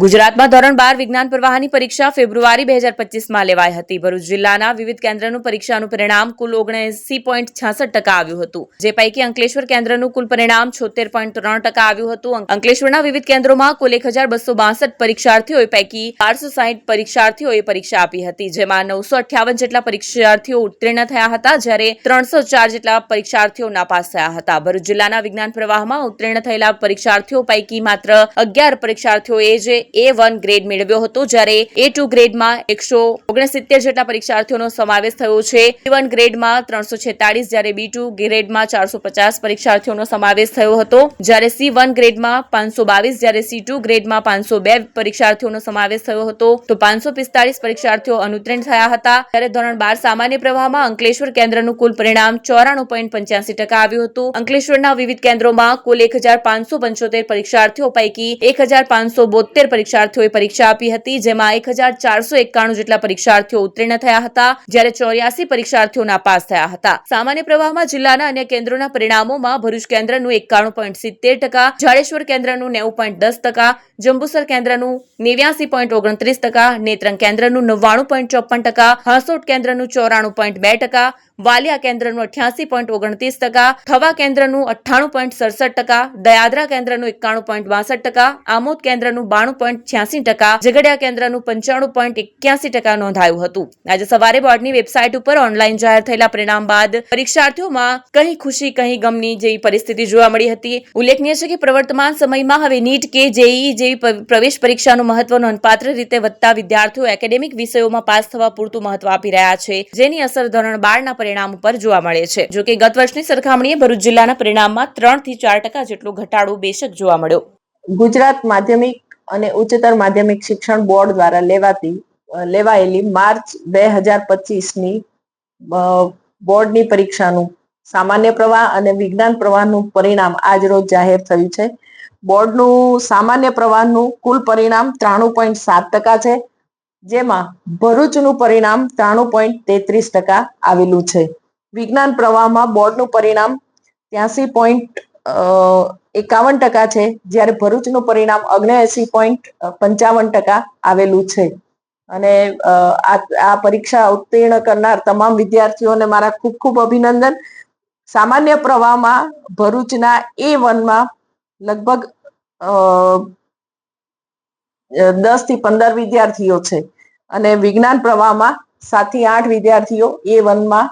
ગુજરાતમાં ધોરણ બાર વિજ્ઞાન પ્રવાહની પરીક્ષા ફેબ્રુઆરી બે હજાર પચીસમાં લેવાઈ હતી. ભરૂચ જિલ્લાના વિવિધ કેન્દ્રનું પરીક્ષાનું પરિણામ કુલ ઓગણએસી પોઈન્ટ છાસઠ ટકા આવ્યું હતું. જે પૈકી અંકલેશ્વર કેન્દ્રનું કુલ પરિણામ છોતેર પોઈન્ટ ત્રણ ટકા આવ્યું હતું. અંકલેશ્વરના વિવિધ કેન્દ્રોમાં કુલ એક હજાર બસો બાસઠ પરીક્ષાર્થીઓ પૈકી બારસો સાહીઠ પરીક્ષાર્થીઓએ પરીક્ષા આપી હતી. જેમાં નવસો અઠ્યાવન જેટલા પરીક્ષાર્થીઓ ઉત્તીર્ણ થયા હતા, જ્યારે ત્રણસો ચાર જેટલા પરીક્ષાર્થીઓ નાપાસ થયા હતા. ભરૂચ જિલ્લાના વિજ્ઞાન પ્રવાહમાં ઉત્તીર્ણ થયેલા પરીક્ષાર્થીઓ પૈકી માત્ર અગિયાર પરીક્ષાર્થીઓએ જે એ વન ગ્રેડ મેળવ્યો હતો, જ્યારે એ ટુ ગ્રેડમાં એકસો ઓગણસિત્તેર જેટલા પરીક્ષાર્થીઓનો સમાવેશ થયો છે. એ વન ગ્રેડમાં ત્રણસો છેતાળીસ, જ્યારે બી ટુ ગ્રેડમાં ચારસો પચાસ પરીક્ષાર્થીઓનો સમાવેશ થયો હતો. જ્યારે સી વન ગ્રેડમાં પાંચસો બાવીસ, જ્યારે સી ટુ ગ્રેડમાં પાંચસો બે પરીક્ષાર્થીઓનો સમાવેશ થયો હતો. તો પાંચસો પિસ્તાળીસ પરીક્ષાર્થીઓ અનુત્તીર્ણ થયા હતા. ત્યારે ધોરણ બાર સામાન્ય પ્રવાહમાં અંકલેશ્વર કેન્દ્રનું કુલ પરિણામ ચોરાણું પોઈન્ટ પંચ્યાસી ટકા આવ્યું હતું. અંકલેશ્વરના વિવિધ કેન્દ્રોમાં કુલ એક હજાર પાંચસો પંચોતેર પરીક્ષાર્થીઓ પૈકી એક હજાર પાંચસો બોતેર પરીક્ષાર્થીઓએ પરીક્ષા આપી હતી, જેમાં એક હજાર ચારસો એકાણું જેટલા પરીક્ષાર્થીઓ ઉત્તીર્ણ થયા હતા, જ્યારે ચોર્યાસી પરીક્ષાર્થીઓ નાપાસ થયા હતા. સામાન્ય પ્રવાહમાં જિલ્લાના અન્ય કેન્દ્રોના પરિણામોમાં ભરૂચ કેન્દ્રનું એકાણું પોઈન્ટ સિત્તેર ટકા, જાડેશ્વર કેન્દ્રનું નેવું પોઈન્ટ દસ ટકા જંબુસર કેન્દ્રનું નેવ્યાસી પોઈન્ટ ઓગણત્રીસ ટકા, નેત્રંગ કેન્દ્રનું નવ્વાણું પોઈન્ટ ચોપન ટકા, હાંસોટ કેન્દ્રનું ચોરાણું પોઈન્ટ બે ટકા, વાલિયા કેન્દ્રનું અઠ્યાસી પોઈન્ટ ઓગણત્રીસ ટકા, થવા કેન્દ્રનું અઠ્ઠાણું પોઈન્ટ સડસઠ ટકા, દયાદરા કેન્દ્રનું એકાણું પોઈન્ટ બાસઠ ટકા, આમોદ કેન્દ્રનું બાણું પોઈન્ટ છ્યાસી ટકા, ઝઘડિયા કેન્દ્રનું પંચાણું પોઈન્ટ એક્યાસી ટકા નોંધાયું હતું. આજે સવારે બોર્ડની વેબસાઇટ ઉપર ઓનલાઈન જાહેર થયેલા પરિણામ બાદ પરીક્ષાર્થીઓમાં કહી ખુશી કહી ગમની જેવી પરિસ્થિતિ જોવા મળી હતી. ઉલ્લેખનીય છે કે પ્રવર્તમાન સમયમાં હવે નીટ કે જેઈ જેવી પ- પ્રવેશ પરીક્ષાનું મહત્વ નોંધપાત્ર રીતે વધતા વિદ્યાર્થીઓ એકેડેમિક વિષયોમાં પાસ થવા પૂરતું મહત્વ આપી રહ્યા છે. જેની અસર ધોરણ બારના પરિણામ ઉપર જોવા મળે છે. જો કે ગત વર્ષની સરખામણીએ ભરૂચ જિલ્લાના પરિણામમાં ત્રણથી ચાર ટકા જેટલો ઘટાડો બેશક જોવા મળ્યો. ગુજરાત માધ્યમિક અને ઉચ્ચતર માધ્યમિક શિક્ષણ બોર્ડ દ્વારા લેવાતી લેવાયેલી માર્ચ બે હજાર પચીસની બોર્ડની પરીક્ષાનું સામાન્ય પ્રવાહ અને વિજ્ઞાન પ્રવાહનું પરિણામ આજ રોજ જાહેર થયું છે. બોર્ડનું સામાન્ય પ્રવાહનું કુલ પરિણામ ત્રાણું પોઈન્ટ સાત ટકા છે, જેમાં ભરૂચનું પરિણામ ત્રાણું પોઈન્ટ તેત્રીસ ટકા આવેલું છે. વિજ્ઞાન પ્રવાહમાં બોર્ડનું પરિણામ ત્યાસી પોઈન્ટ એકાવન ટકા છે, જ્યારે ભરૂચનું પરિણામ અગ્નેએસી પોઈન્ટ પંચાવન ટકા આવેલું છે. અને આ આ પરીક્ષા ઉત્તીર્ણ કરનાર તમામ વિદ્યાર્થીઓને મારા ખૂબ ખૂબ અભિનંદન. સામાન્ય પ્રવાહમાં ભરૂચના એ વનમાં લગભગ દસથી પંદર વિદ્યાર્થીઓ છે. અને વિજ્ઞાન પ્રવાહમાં સાતથી આઠ વિદ્યાર્થીઓ એ વનમાં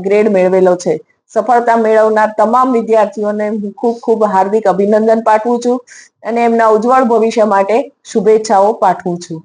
ગ્રેડ મેળવેલો છે. સફળતા મેળવનાર તમામ વિદ્યાર્થીઓને હું ખૂબ ખૂબ હાર્દિક અભિનંદન પાઠવું છું અને એમના ઉજ્જવળ ભવિષ્ય માટે શુભેચ્છાઓ પાઠવું છું.